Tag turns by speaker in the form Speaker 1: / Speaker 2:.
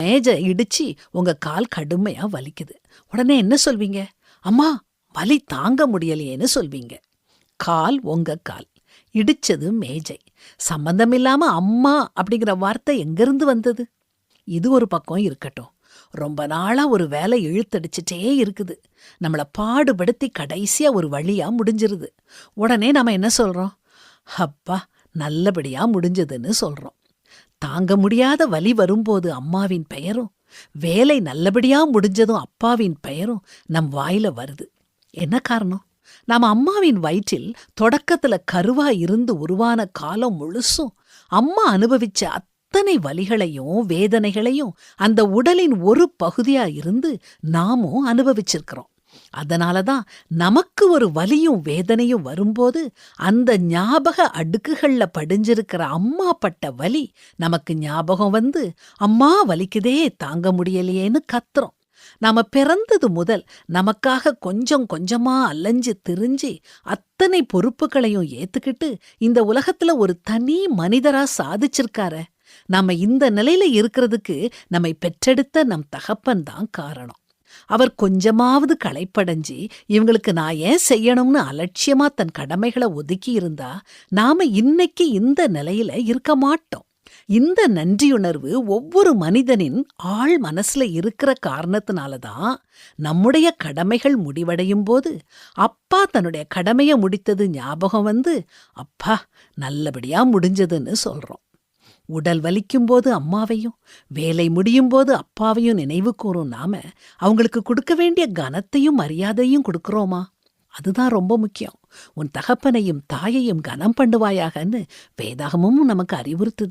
Speaker 1: மேஜை இடிச்சு உங்க கால் கடுமையா வலிக்குது. உடனே என்ன சொல்வீங்க? அம்மா வலி தாங்க முடியலையேன்னு சொல்வீங்க. கால் உங்க கால். இடிச்சது மேஜை. சம்பந்தமில்லாம அம்மா அப்படிங்கிற வார்த்தை எங்கிருந்து வந்தது? இது ஒரு பக்கம் இருக்கட்டும். ரொம்ப நாளா ஒரு வேலை இழுத்தடிச்சிட்டே இருக்குது. நம்மள பாடுபடுத்தி கடைசியா ஒரு வழியா முடிஞ்சிருது. உடனே நாம என்ன சொல்றோம்? அப்பா நல்லபடியா முடிஞ்சதுன்னு சொல்றோம். தாங்க முடியாத வலி வரும்போது அம்மாவின் பெயரும் வேலை நல்லபடியா முடிஞ்சதும் அப்பாவின் பெயரும் நம் வாயில வருது. என்ன காரணம்? நாம அம்மாவின் வயிற்றில் தொடக்கத்துல கருவா இருந்து உருவான காலம் முழுசும் அம்மா அனுபவிச்ச அத்தனை வலிகளையும் வேதனைகளையும் அந்த உடலின் ஒரு பகுதியா இருந்து நாமும் அனுபவிச்சிருக்கிறோம். அதனால தான் நமக்கு ஒரு வலியும் வேதனையும் வரும்போது அந்த ஞாபக அடுக்குகள்ல படிஞ்சிருக்கிற அம்மா பட்ட வலி நமக்கு ஞாபகம் வந்து அம்மா வலிக்குதே தாங்க முடியலையேன்னு கத்துறோம் நாம பிறந்தது முதல் நமக்காக கொஞ்சம் கொஞ்சமா அலைஞ்சு திரிஞ்சு அத்தனை பொறுப்புகளையும் ஏத்துக்கிட்டு இந்த உலகத்துல ஒரு தனி மனிதரா சாதிச்சிருக்கார. நாம இந்த நிலையில இருக்கிறதுக்கு நம்மை பெற்றெடுத்த நம் தகப்பன் தான் காரணம். அவர் கொஞ்சமாவது களைப்படைஞ்சு இவங்களுக்கு நான் ஏன் செய்யணும்னு அலட்சியமா தன் கடமைகளை ஒதுக்கி இருந்தா நாம இன்னைக்கு இந்த நிலையில இருக்க மாட்டோம். இந்த நன்றியுணர்வு ஒவ்வொரு மனிதனின் ஆள் மனசுல இருக்கிற காரணத்தினால தான் நம்முடைய கடமைகள் முடிவடையும் போது அப்பா தன்னுடைய கடமையை முடித்தது ஞாபகம் வந்து அப்பா நல்லபடியா முடிஞ்சதுன்னு சொல்றோம். உடல் வலிக்கும் போது அம்மாவையும் வேலை முடியும் போது அப்பாவையும் நினைவு கூறும் நாம அவங்களுக்கு கொடுக்க வேண்டிய கனத்தையும் மரியாதையும் கொடுக்கறோமா? அதுதான் ரொம்ப முக்கியம். உன் தகப்பனையும் தாயையும் கனம் பண்ணுவாயாகன்னு வேதாகமும் நமக்கு அறிவுறுத்துதே.